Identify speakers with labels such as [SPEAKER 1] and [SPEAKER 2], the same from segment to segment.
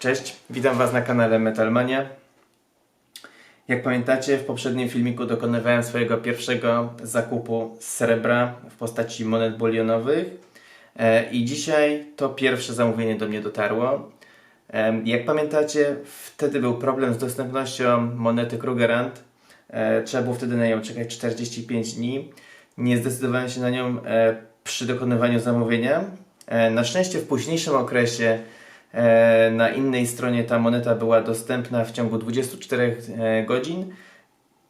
[SPEAKER 1] Cześć, witam Was na kanale Metalmania. Jak pamiętacie, w poprzednim filmiku dokonywałem swojego pierwszego zakupu srebra w postaci monet bulionowych E, i dzisiaj to pierwsze zamówienie do mnie dotarło. Em, Jak pamiętacie, wtedy był problem z dostępnością monety Krugerrand. E, Trzeba było wtedy na nią czekać 45 dni. Nie zdecydowałem się na nią e, przy dokonywaniu zamówienia. E, Na szczęście w późniejszym okresie e, na innej stronie ta moneta była dostępna w ciągu 24 e, godzin.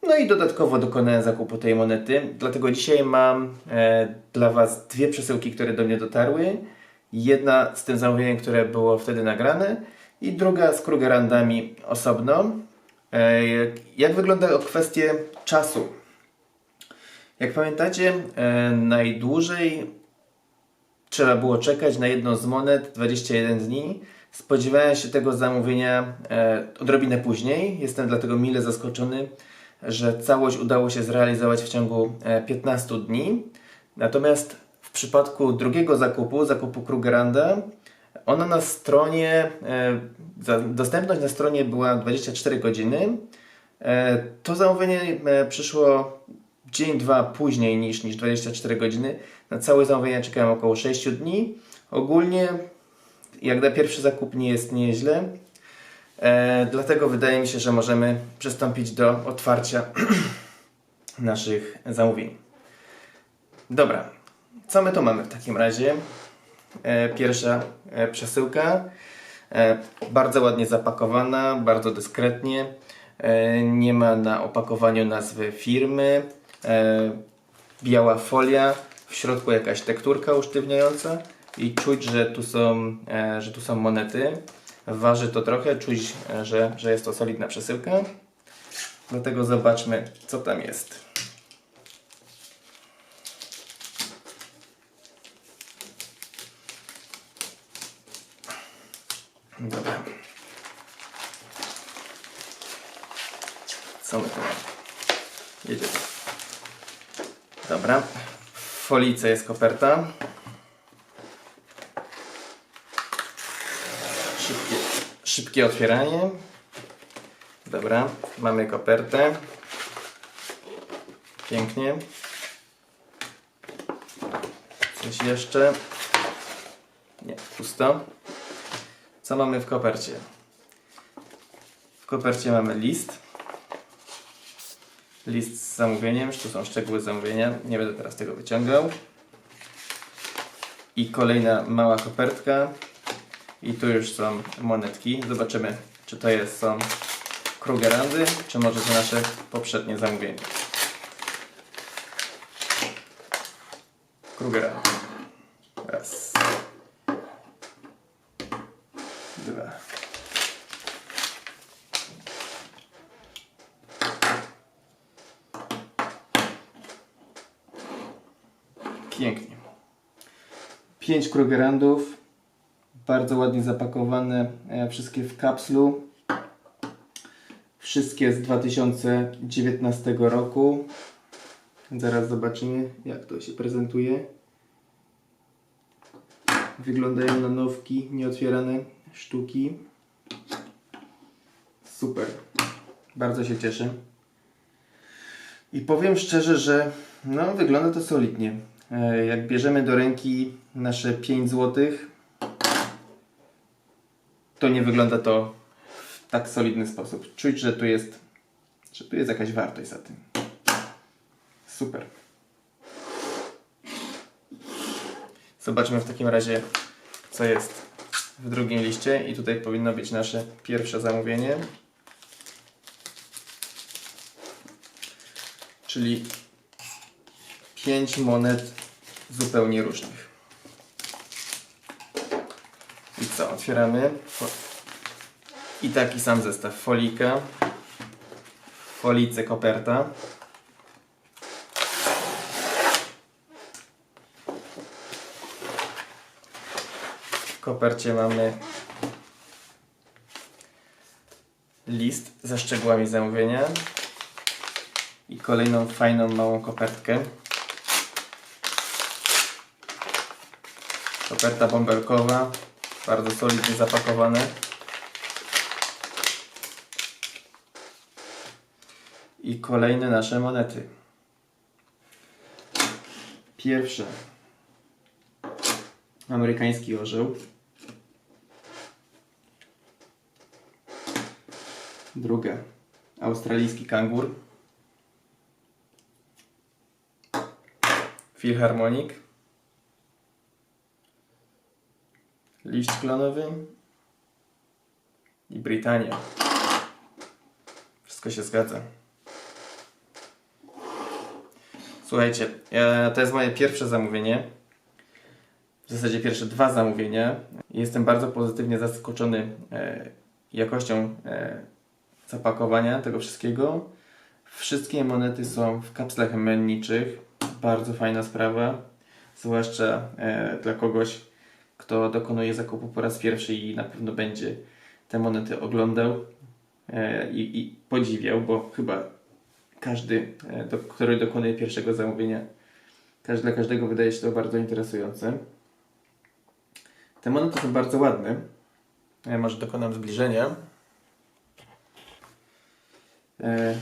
[SPEAKER 1] No i dodatkowo dokonałem zakupu tej monety. Dlatego dzisiaj mam e, dla Was dwie przesyłki, które do mnie dotarły. Jedna z tym zamówieniem, które było wtedy nagrane i druga z Krugerrandami osobno. E, jak, wygląda kwestie czasu? Jak pamiętacie, e, najdłużej trzeba było czekać na jedną z monet 21 dni. Spodziewałem się tego zamówienia e, odrobinę później. Jestem dlatego mile zaskoczony, że całość udało się zrealizować w ciągu e, 15 dni. Natomiast w przypadku drugiego zakupu, zakupu Krugerranda, ona na stronie, e, dostępność na stronie była 24 godziny. E, to zamówienie e, przyszło dzień, dwa później niż, niż 24 godziny. Na całe zamówienie czekałem około 6 dni. Ogólnie, jak na pierwszy zakup nie jest nieźle. E, dlatego wydaje mi się, że możemy przystąpić do otwarcia naszych zamówień. Dobra, co my tu mamy w takim razie? E, pierwsza e, przesyłka. E, bardzo ładnie zapakowana, bardzo dyskretnie. E, nie ma na opakowaniu nazwy firmy. E, biała folia, w środku jakaś tekturka usztywniająca i czuć, że tu są, e, że tu są monety. Waży to trochę, czuć, że, że jest to solidna przesyłka. Dlatego zobaczmy, co tam jest. Dobra. Co my tu mamy? Jedziemy. Dobra. W folice jest koperta. Szybkie, szybkie otwieranie. Dobra, mamy kopertę. Pięknie. Coś jeszcze? Nie, pusto. Co mamy w kopercie? W kopercie mamy list. List z zamówieniem, tu są szczegóły zamówienia. Nie będę teraz tego wyciągał. I kolejna mała kopertka. I tu już są monetki. Zobaczymy, czy to jest, są Krugerandy, czy może to nasze poprzednie zamówienie. Krugerandy. Raz. Dwa. Pięknie. Pięć Krugerandów. Bardzo ładnie zapakowane. e, Wszystkie w kapslu. Wszystkie z 2019 roku. Zaraz zobaczymy, jak to się prezentuje. Wyglądają na nowki, nieotwierane sztuki. Super. Bardzo się cieszę. I powiem szczerze, że no, wygląda to solidnie. E, Jak bierzemy do ręki nasze 5 zł, to nie wygląda to w tak solidny sposób. Czuć, że tu jest, że tu jest jakaś wartość za tym. Super. Zobaczmy w takim razie, co jest w drugim liście. I tutaj powinno być nasze pierwsze zamówienie. Czyli 5 monet zupełnie różnych. I co? Otwieramy. I taki sam zestaw. Folika. Folice koperta. W kopercie mamy list ze szczegółami zamówienia i kolejną fajną małą kopertkę. Koperta bąbelkowa, bardzo solidnie zapakowane. I kolejne nasze monety. Pierwsze. Amerykański orzeł. Drugie. Australijski kangur. Filharmonik. Liść klonowy. I Brytania. Wszystko się zgadza. Słuchajcie, ja, to jest moje pierwsze zamówienie. W zasadzie pierwsze dwa zamówienia. Jestem bardzo pozytywnie zaskoczony e, jakością e, zapakowania tego wszystkiego. Wszystkie monety są w kapslach menniczych. Bardzo fajna sprawa. Zwłaszcza e, dla kogoś, kto dokonuje zakupu po raz pierwszy i na pewno będzie te monety oglądał e, i, i podziwiał, bo chyba każdy, e, do, który dokonuje pierwszego zamówienia, każdy, dla każdego wydaje się to bardzo interesujące. Te monety są bardzo ładne. Ja może dokonam zbliżenia. E,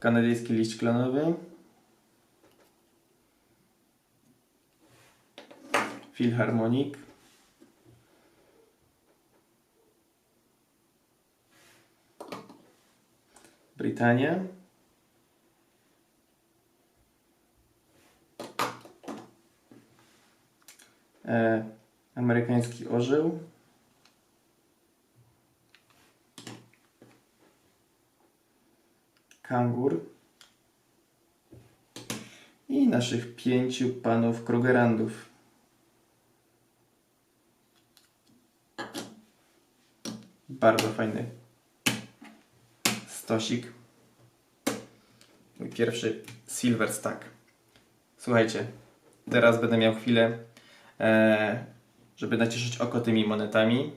[SPEAKER 1] kanadyjski liść klonowy. Filharmonik. Brytania. E, amerykański orzeł. Kangur. I naszych pięciu panów Krugerandów. Bardzo fajny stosik. Mój pierwszy silver stack. Słuchajcie, teraz będę miał chwilę, e, żeby nacieszyć oko tymi monetami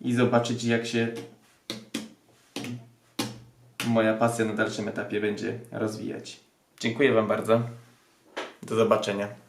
[SPEAKER 1] i zobaczyć, jak się moja pasja na dalszym etapie będzie rozwijać. Dziękuję Wam bardzo. Do zobaczenia.